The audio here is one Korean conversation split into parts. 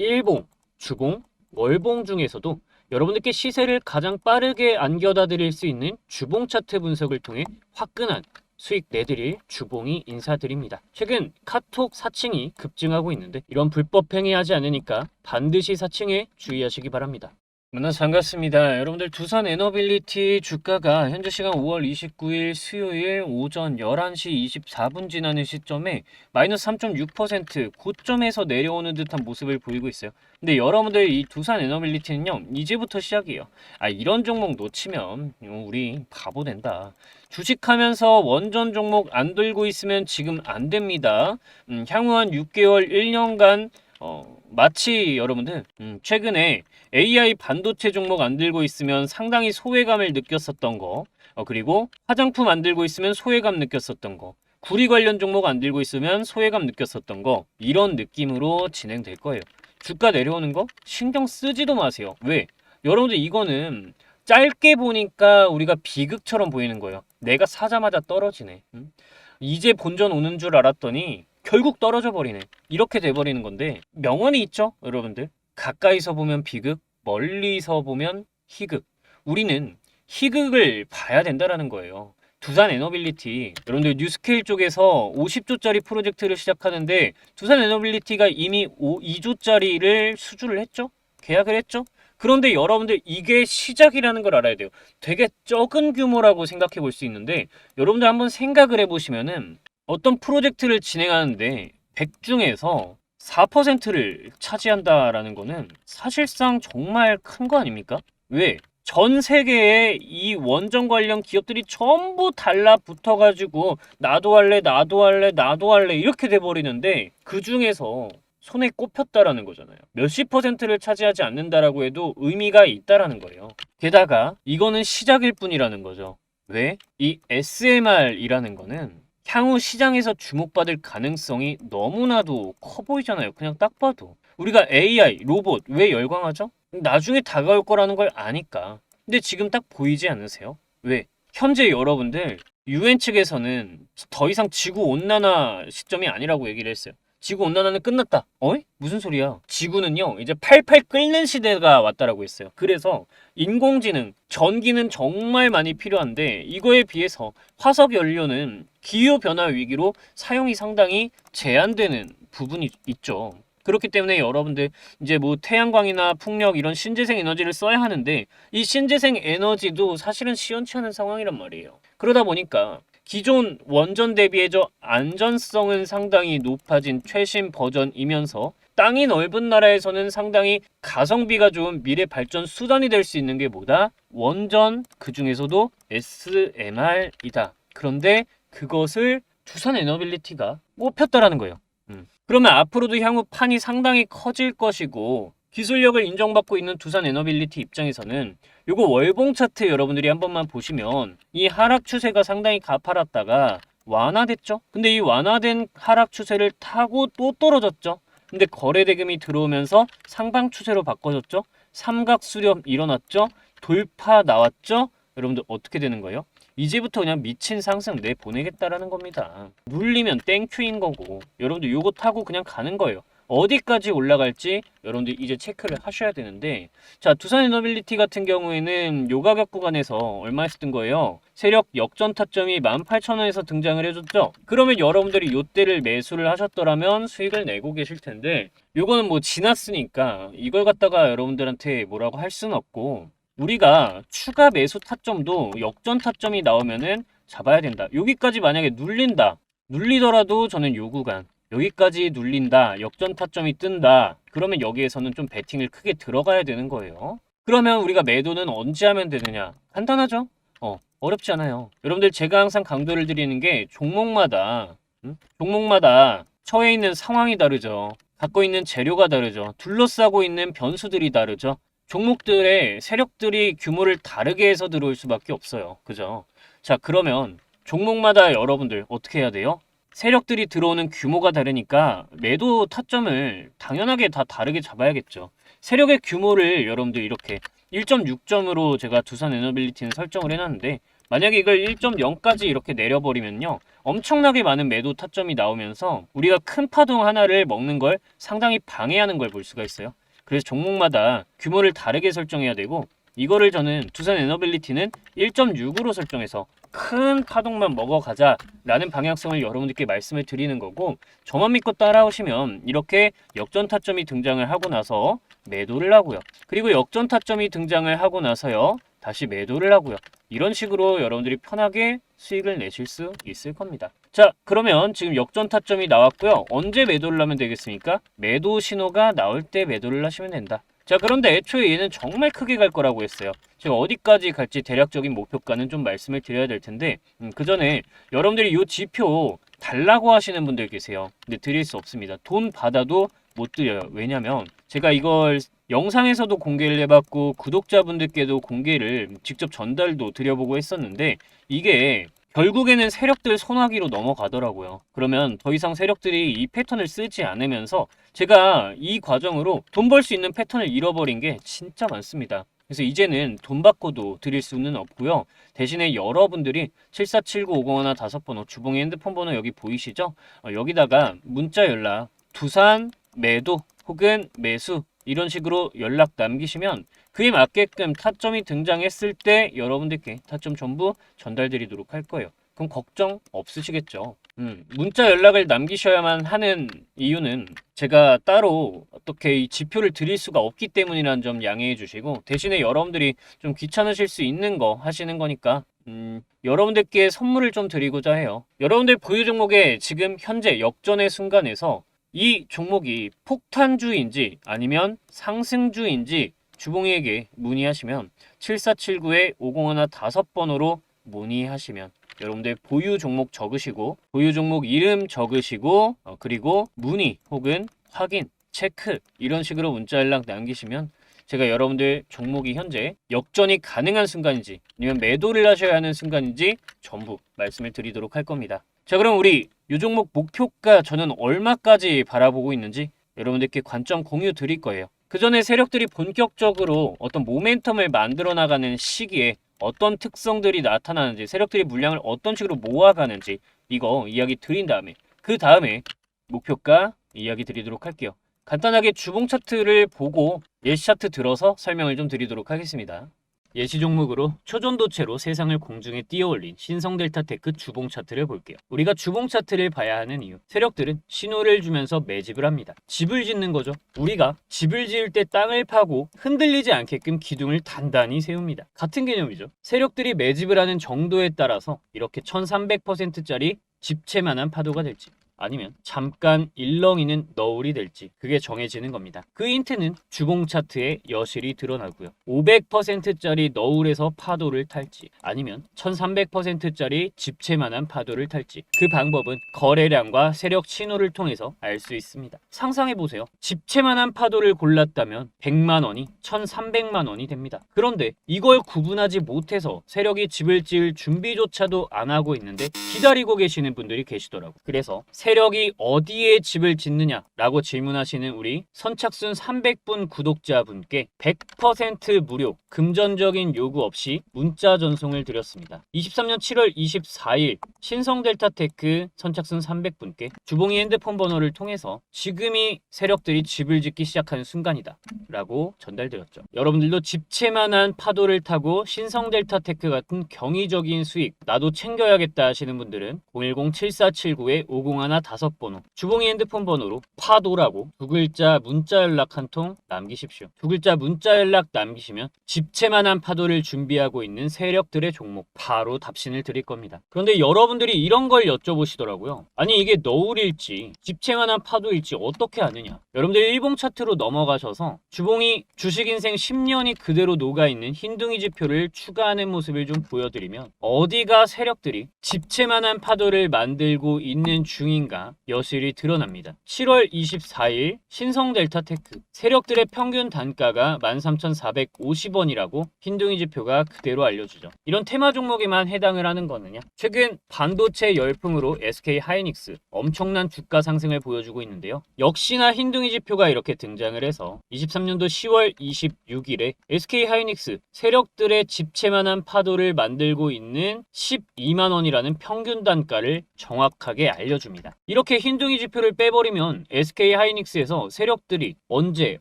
일봉, 주봉, 월봉 중에서도 여러분들께 시세를 가장 빠르게 안겨다 드릴 수 있는 주봉 차트 분석을 통해 화끈한 수익 내드릴 주봉이 인사드립니다. 최근 카톡 사칭이 급증하고 있는데 이런 불법 행위하지 않으니까 반드시 사칭에 주의하시기 바랍니다. 만나서 반갑습니다. 여러분들 두산 에너빌리티 주가가 현재 시간 5월 29일 수요일 오전 11시 24분 지나는 시점에 마이너스 3.6% 고점에서 내려오는 듯한 모습을 보이고 있어요. 근데 여러분들 이 두산 에너빌리티는요 이제부터 시작이에요. 아 이런 종목 놓치면 우리 바보 된다. 주식하면서 원전 종목 안 들고 있으면 지금 안 됩니다. 음, 향후 한 6개월, 1년간 어, 마치 여러분들 음, 최근에 AI 반도체 종목 안 들고 있으면 상당히 소외감을 느꼈었던 거 어, 그리고 화장품 안 들고 있으면 소외감 느꼈었던 거 구리 관련 종목 안 들고 있으면 소외감 느꼈었던 거 이런 느낌으로 진행될 거예요. 주가 내려오는 거 신경 쓰지도 마세요. 왜? 여러분들 이거는 짧게 보니까 우리가 비극처럼 보이는 거예요. 내가 사자마자 떨어지네. 음? 이제 본전 오는 줄 알았더니 결국 떨어져 버리네. 이렇게 돼 버리는 건데 명언이 있죠, 여러분들. 가까이서 보면 비극, 멀리서 보면 희극. 우리는 희극을 봐야 된다라는 거예요. 두산 에너빌리티 여러분들 뉴스케일 쪽에서 50조짜리 프로젝트를 시작하는데 두산 에너빌리티가 이미 5, 2조짜리를 수주를 했죠? 계약을 했죠? 그런데 여러분들 이게 시작이라는 걸 알아야 돼요. 되게 적은 규모라고 생각해 볼 수 있는데 여러분들 한번 생각을 해 보시면은 어떤 프로젝트를 진행하는데 100 중에서 4%를 차지한다라는 거는 사실상 정말 큰 거 아닙니까? 왜? 전 세계의 이 원전 관련 기업들이 전부 달라붙어 가지고 나도 할래, 나도 할래, 나도 할래 이렇게 돼 버리는데 그 중에서 손에 꼽혔다라는 거잖아요. 몇십 퍼센트를 차지하지 않는다라고 해도 의미가 있다라는 거예요. 게다가 이거는 시작일 뿐이라는 거죠. 왜? 이 SMR이라는 거는 향후 시장에서 주목받을 가능성이 너무나도 커 보이잖아요. 그냥 딱 봐도. 우리가 AI, 로봇 왜 열광하죠? 나중에 다가올 거라는 걸 아니까. 근데 지금 딱 보이지 않으세요? 왜? 현재 여러분들 UN 측에서는 더 이상 지구 온난화 시점이 아니라고 얘기를 했어요. 지구 온난화는 끝났다. 어이? 무슨 소리야? 지구는요, 이제 팔팔 끓는 시대가 왔다라고 했어요. 그래서 인공지능, 전기는 정말 많이 필요한데 이거에 비해서 화석 연료는 기후 변화 위기로 사용이 상당히 제한되는 부분이 있죠. 그렇기 때문에 여러분들 이제 뭐 태양광이나 풍력 이런 신재생 에너지를 써야 하는데 이 신재생 에너지도 사실은 시원치 않은 상황이란 말이에요. 그러다 보니까 기존 원전 대비해서 안전성은 상당히 높아진 최신 버전이면서 땅이 넓은 나라에서는 상당히 가성비가 좋은 미래 발전 수단이 될 수 있는 게 뭐다? 원전 그 중에서도 SMR이다. 그런데 그것을 두산 에너빌리티가 뽑혔다라는 거예요. 음. 그러면 앞으로도 향후 판이 상당히 커질 것이고 기술력을 인정받고 있는 두산 에너빌리티 입장에서는 요거 월봉 차트 여러분들이 한 번만 보시면 이 하락 추세가 상당히 가파랐다가 완화됐죠. 근데 이 완화된 하락 추세를 타고 또 떨어졌죠. 근데 거래 대금이 들어오면서 상방 추세로 바꿔졌죠. 삼각 수렴 일어났죠. 돌파 나왔죠. 여러분들 어떻게 되는 거예요? 이제부터 그냥 미친 상승 내 보내겠다라는 겁니다. 눌리면 땡큐인 거고 여러분들 요거 타고 그냥 가는 거예요. 어디까지 올라갈지 여러분들 이제 체크를 하셔야 되는데 자 두산 에너빌리티 같은 경우에는 요 가격 구간에서 얼마에서 뜬 거예요? 세력 역전 타점이 18,000원에서 등장을 해줬죠? 그러면 여러분들이 요때를 매수를 하셨더라면 수익을 내고 계실 텐데 요거는 뭐 지났으니까 이걸 갖다가 여러분들한테 뭐라고 할 수는 없고 우리가 추가 매수 타점도 역전 타점이 나오면은 잡아야 된다. 여기까지 만약에 눌린다. 눌리더라도 저는 요 구간 여기까지 눌린다. 역전 타점이 뜬다. 그러면 여기에서는 좀 베팅을 크게 들어가야 되는 거예요. 그러면 우리가 매도는 언제 하면 되느냐? 간단하죠? 어, 어렵지 않아요. 여러분들 제가 항상 강조를 드리는 게 종목마다 음? 종목마다 처해 있는 상황이 다르죠. 갖고 있는 재료가 다르죠. 둘러싸고 있는 변수들이 다르죠. 종목들의 세력들이 규모를 다르게 해서 들어올 수밖에 없어요. 그죠? 자, 그러면 종목마다 여러분들 어떻게 해야 돼요? 세력들이 들어오는 규모가 다르니까 매도 타점을 당연하게 다 다르게 잡아야겠죠. 세력의 규모를 여러분들 이렇게 1.6점으로 제가 두산 에너빌리티는 설정을 해놨는데 만약에 이걸 1.0까지 이렇게 내려버리면요. 엄청나게 많은 매도 타점이 나오면서 우리가 큰 파동 하나를 먹는 걸 상당히 방해하는 걸 볼 수가 있어요. 그래서 종목마다 규모를 다르게 설정해야 되고 이거를 저는 두산 에너빌리티는 1.6으로 설정해서 큰 파동만 먹어가자 라는 방향성을 여러분들께 말씀을 드리는 거고 저만 믿고 따라오시면 이렇게 역전 타점이 등장을 하고 나서 매도를 하고요. 그리고 역전 타점이 등장을 하고 나서요. 다시 매도를 하고요. 이런 식으로 여러분들이 편하게 수익을 내실 수 있을 겁니다. 자, 그러면 지금 역전 타점이 나왔고요. 언제 매도를 하면 되겠습니까? 매도 신호가 나올 때 매도를 하시면 된다. 자, 그런데 애초에 얘는 정말 크게 갈 거라고 했어요. 제가 어디까지 갈지 대략적인 목표가는 좀 말씀을 드려야 될 텐데, 음, 그 전에 여러분들이 이 지표 달라고 하시는 분들 계세요. 근데 드릴 수 없습니다. 돈 받아도 못 드려요. 왜냐면 제가 이걸 영상에서도 공개를 해봤고 구독자분들께도 공개를 직접 전달도 드려보고 했었는데 이게 결국에는 세력들 손아귀로 넘어가더라고요. 그러면 더 이상 세력들이 이 패턴을 쓰지 않으면서 제가 이 과정으로 돈 벌 수 있는 패턴을 잃어버린 게 진짜 많습니다. 그래서 이제는 돈 받고도 드릴 수는 없고요. 대신에 여러분들이 747950 다섯 번호 주봉의 핸드폰 번호 여기 보이시죠? 어, 여기다가 문자 연락 두산 매도 혹은 매수 이런 식으로 연락 남기시면 그에 맞게끔 타점이 등장했을 때 여러분들께 타점 전부 전달드리도록 할 거예요. 그럼 걱정 없으시겠죠. 음, 문자 연락을 남기셔야만 하는 이유는 제가 따로 어떻게 이 지표를 드릴 수가 없기 때문이라는 점 양해해 주시고 대신에 여러분들이 좀 귀찮으실 수 있는 거 하시는 거니까 음, 여러분들께 선물을 좀 드리고자 해요. 여러분들 보유 종목에 지금 현재 역전의 순간에서 이 종목이 폭탄주인지 아니면 상승주인지 주봉이에게 문의하시면 7479에 501 다섯 번호로 문의하시면 여러분들 보유 종목 적으시고 보유 종목 이름 적으시고 어, 그리고 문의 혹은 확인 체크 이런 식으로 문자 연락 남기시면 제가 여러분들 종목이 현재 역전이 가능한 순간인지 아니면 매도를 하셔야 하는 순간인지 전부 말씀을 드리도록 할 겁니다. 자 그럼 우리 이 종목 목표가 저는 얼마까지 바라보고 있는지 여러분들께 관점 공유 드릴 거예요. 그 전에 세력들이 본격적으로 어떤 모멘텀을 만들어 나가는 시기에 어떤 특성들이 나타나는지 세력들이 물량을 어떤 식으로 모아가는지 이거 이야기 드린 다음에 그 다음에 목표가 이야기 드리도록 할게요. 간단하게 주봉 차트를 보고 예시 차트 들어서 설명을 좀 드리도록 하겠습니다. 예시 종목으로 초전도체로 세상을 공중에 띄어올린 신성델타 테크 주봉 차트를 볼게요. 우리가 주봉 차트를 봐야 하는 이유. 세력들은 신호를 주면서 매집을 합니다. 집을 짓는 거죠. 우리가 집을 지을 때 땅을 파고 흔들리지 않게끔 기둥을 단단히 세웁니다. 같은 개념이죠. 세력들이 매집을 하는 정도에 따라서 이렇게 1300%짜리 집채만한 파도가 될지 아니면 잠깐 일렁이는 너울이 될지 그게 정해지는 겁니다. 그 힌트는 주봉 차트에 여실히 드러나고요. 500%짜리 너울에서 파도를 탈지 아니면 1300%짜리 집채만한 파도를 탈지 그 방법은 거래량과 세력 신호를 통해서 알 수 있습니다. 상상해 보세요. 집채만한 파도를 골랐다면 100만 원이 1300만 원이 됩니다. 그런데 이걸 구분하지 못해서 세력이 집을 지을 준비조차도 안 하고 있는데 기다리고 계시는 분들이 계시더라고. 그래서 세력이 어디에 집을 짓느냐라고 질문하시는 우리 선착순 300분 구독자분께 100% 무료 금전적인 요구 없이 문자 전송을 드렸습니다. 23년 7월 24일 신성델타테크 선착순 300분께 주봉이 핸드폰 번호를 통해서 지금이 세력들이 집을 짓기 시작하는 순간이다 라고 전달드렸죠. 여러분들도 집채만한 파도를 타고 신성델타테크 같은 경이적인 수익 나도 챙겨야겠다 하시는 분들은 010-7479-50 다섯 번호 주봉이 핸드폰 번호로 파도라고 두 글자 문자 연락 한 통 남기십시오. 두 글자 문자 연락 남기시면 집채만한 파도를 준비하고 있는 세력들의 종목 바로 답신을 드릴 겁니다. 그런데 여러분들이 이런 걸 여쭤보시더라고요. 아니 이게 너울일지 집채만한 파도일지 어떻게 아느냐? 여러분들이 일봉 차트로 넘어가셔서 주봉이 주식인생 10년이 그대로 녹아있는 흰둥이 지표를 추가하는 모습을 좀 보여드리면 어디가 세력들이 집채만한 파도를 만들고 있는 중인가 아닌가 여실히 드러납니다. 7월 24일 신성 델타테크 세력들의 평균 단가가 13,450원이라고 흰둥이 지표가 그대로 알려주죠. 이런 테마 종목에만 해당을 하는 거느냐? 최근 반도체 열풍으로 SK 하이닉스 엄청난 주가 상승을 보여주고 있는데요. 역시나 흰둥이 지표가 이렇게 등장을 해서 23년도 10월 26일에 SK 하이닉스 세력들의 집채만한 파도를 만들고 있는 12만 원이라는 평균 단가를 정확하게 알려줍니다. 이렇게 흰둥이 지표를 빼버리면 SK 하이닉스에서 세력들이 언제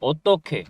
어떻게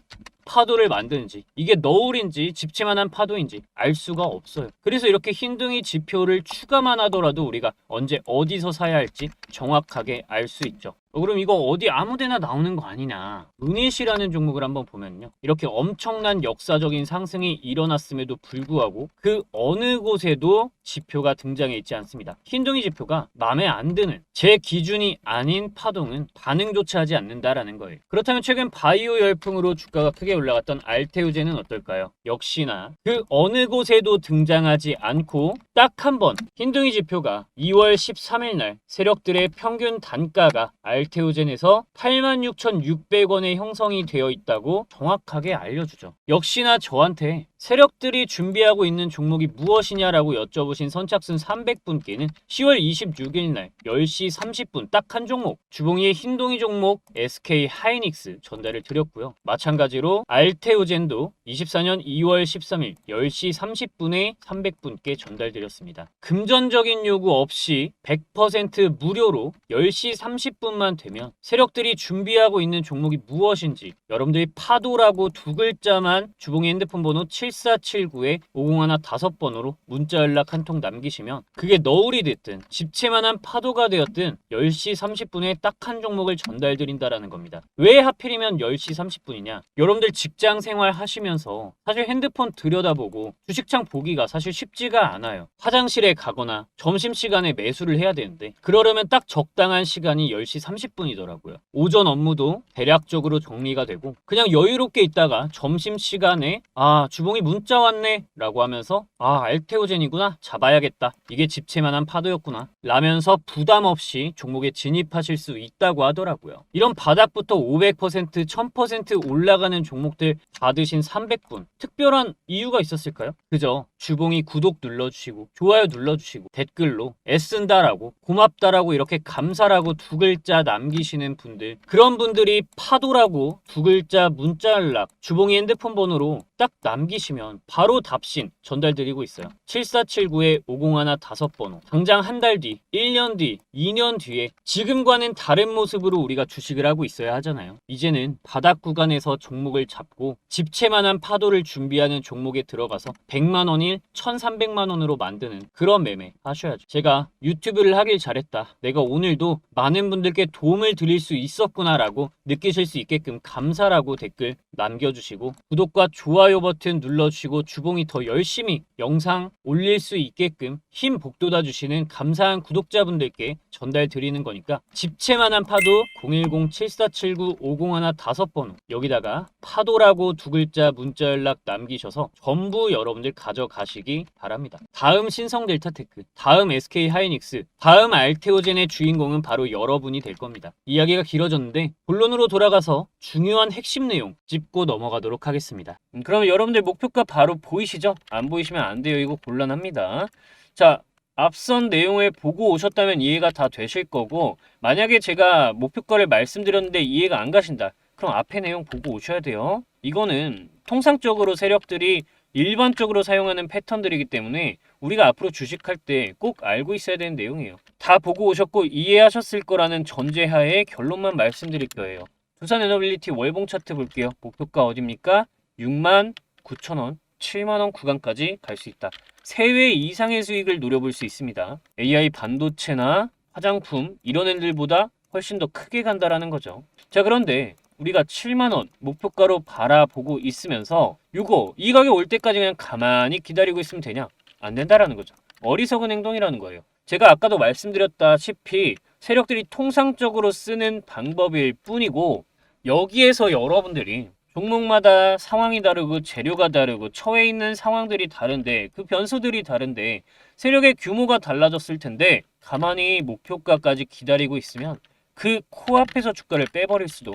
파도를 만드는지 이게 너울인지 집채만한 파도인지 알 수가 없어요. 그래서 이렇게 흰둥이 지표를 추가만 하더라도 우리가 언제 어디서 사야 할지 정확하게 알 수 있죠. 어, 그럼 이거 어디 아무데나 나오는 거 아니냐? 유닛이라는 종목을 한번 보면요. 이렇게 엄청난 역사적인 상승이 일어났음에도 불구하고 그 어느 곳에도 지표가 등장해 있지 않습니다. 흰둥이 지표가 마음에 안 드는 제 기준이 아닌 파동은 반응조차 하지 않는다라는 거예요. 그렇다면 최근 바이오 열풍으로 주가가 크게 올라갔던 알테우제는 어떨까요? 역시나 그 어느 곳에도 등장하지 않고 딱 한 번 흰둥이 지표가 2월 13일 날 세력들의 평균 단가가 알 테우젠에서 86,600원에 형성이 되어 있다고 정확하게 알려주죠. 역시나 저한테 세력들이 준비하고 있는 종목이 무엇이냐라고 여쭤보신 선착순 300분께는 10월 26일 날 10시 30분 딱 한 종목 주봉이의 흰동이 종목 SK 하이닉스 전달을 드렸고요. 마찬가지로 알테오젠도 24년 2월 13일 10시 30분에 300분께 전달드렸습니다. 금전적인 요구 없이 100% 무료로 10시 30분만 되면 세력들이 준비하고 있는 종목이 무엇인지 여러분들이 파도라고 두 글자만 주봉이 핸드폰 번호 7479에 50하나 5번으로 문자 연락 한 통 남기시면 그게 너울이 됐든 집채만한 파도가 되었든 10시 30분에 딱 한 종목을 전달드린다라는 겁니다. 왜 하필이면 10시 30분이냐? 여러분들 직장 생활 하시면서 사실 핸드폰 들여다보고 주식창 보기가 사실 쉽지가 않아요. 화장실에 가거나 점심시간에 매수를 해야 되는데 그러려면 딱 적당한 시간이 10시 30분이더라고요. 오전 업무도 대략적으로 정리가 되고 그냥 여유롭게 있다가 점심시간에 아 주봉이 문자 왔네 라고 하면서 아 알테오젠이구나 잡아야겠다 이게 집채만한 파도였구나 라면서 부담 없이 종목에 진입하실 수 있다고 하더라고요. 이런 바닥부터 500% 1000% 올라가는 종목들 받으신 300분 특별한 이유가 있었을까요? 그죠? 주봉이 구독 눌러주시고 좋아요 눌러주시고 댓글로 애쓴다라고 고맙다라고 이렇게 감사라고 두 글자 남기시는 분들 그런 분들이 파도라고 두 글자 문자 연락 주봉이 핸드폰 번호로 딱 남기시면 바로 답신 전달드리고 있어요. 7479에 50하나 5번호 당장 한 달 뒤, 1년 뒤, 2년 뒤에 지금과는 다른 모습으로 우리가 주식을 하고 있어야 하잖아요. 이제는 바닥 구간에서 종목을 잡고 집채만한 파도를 준비하는 종목에 들어가서 100만 원일 1,300만 원으로 만드는 그런 매매 하셔야죠. 제가 유튜브를 하길 잘했다. 내가 오늘도 많은 분들께 도움을 드릴 수 있었구나라고 느끼실 수 있게끔 감사라고 댓글 남겨주시고 구독과 좋아요 버튼 눌러주시고 주봉이 더 열심히 영상 올릴 수 있게끔 힘 북돋아 주시는 감사한 구독자분들께 전달 드리는 거니까 집채만한 파도 010-7479-50하나 5번호 여기다가 파도라고 두 글자 문자 연락 남기셔서 전부 여러분들 가져가시기 바랍니다. 다음 신성 델타테크, 다음 SK 하이닉스, 다음 알테오젠의 주인공은 바로 여러분이 될 겁니다. 이야기가 길어졌는데 본론으로 돌아가서 중요한 핵심 내용 짚고 넘어가도록 하겠습니다. 음, 그럼 여러분들 목표가 바로 보이시죠? 안 보이시면 안 돼요. 이거 곤란합니다. 자, 앞선 내용을 보고 오셨다면 이해가 다 되실 거고 만약에 제가 목표가를 말씀드렸는데 이해가 안 가신다. 그럼 앞에 내용 보고 오셔야 돼요. 이거는 통상적으로 세력들이 일반적으로 사용하는 패턴들이기 때문에 우리가 앞으로 주식할 때 꼭 알고 있어야 되는 내용이에요. 다 보고 오셨고 이해하셨을 거라는 전제하에 결론만 말씀드릴 거예요. 두산 에너빌리티 월봉 차트 볼게요. 목표가 어딥니까? 6만 9천 원, 7만 원 구간까지 갈 수 있다. 3회 이상의 수익을 노려볼 수 있습니다. AI 반도체나 화장품 이런 애들보다 훨씬 더 크게 간다라는 거죠. 자 그런데 우리가 7만 원 목표가로 바라보고 있으면서 이거 이 가격 올 때까지 그냥 가만히 기다리고 있으면 되냐? 안 된다라는 거죠. 어리석은 행동이라는 거예요. 제가 아까도 말씀드렸다시피 세력들이 통상적으로 쓰는 방법일 뿐이고 여기에서 여러분들이 종목마다 상황이 다르고 재료가 다르고 처해 있는 상황들이 다른데 그 변수들이 다른데 세력의 규모가 달라졌을 텐데 가만히 목표가까지 기다리고 있으면 그 코앞에서 주가를 빼버릴 수도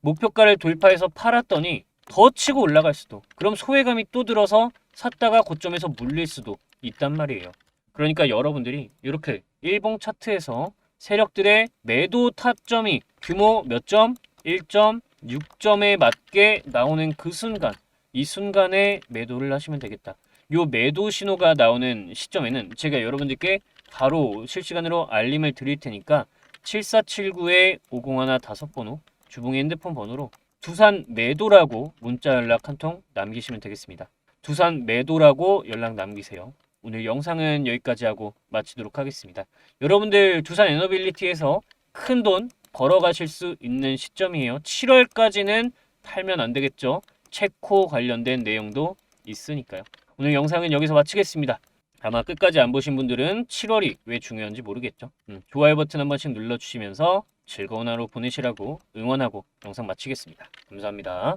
목표가를 돌파해서 팔았더니 더 치고 올라갈 수도 그럼 소외감이 또 들어서 샀다가 고점에서 물릴 수도 있단 말이에요. 그러니까 여러분들이 이렇게 일봉 차트에서 세력들의 매도 타점이 규모 몇 점? 1.6점 에 맞게 나오는 그 순간 이 순간에 매도를 하시면 되겠다. 요 매도 신호가 나오는 시점에는 제가 여러분들께 바로 실시간으로 알림을 드릴 테니까 7479에 50하나 다섯 번호 주봉의 핸드폰 번호로 두산 매도라고 문자 연락 한 통 남기시면 되겠습니다. 두산 매도라고 연락 남기세요. 오늘 영상은 여기까지 하고 마치도록 하겠습니다. 여러분들 두산 에너빌리티에서 큰돈 벌어가실 수 있는 시점이에요. 7월까지는 팔면 안 되겠죠. 체코 관련된 내용도 있으니까요. 오늘 영상은 여기서 마치겠습니다. 아마 끝까지 안 보신 분들은 7월이 왜 중요한지 모르겠죠. 음, 좋아요 버튼 한 번씩 눌러주시면서 즐거운 하루 보내시라고 응원하고 영상 마치겠습니다. 감사합니다.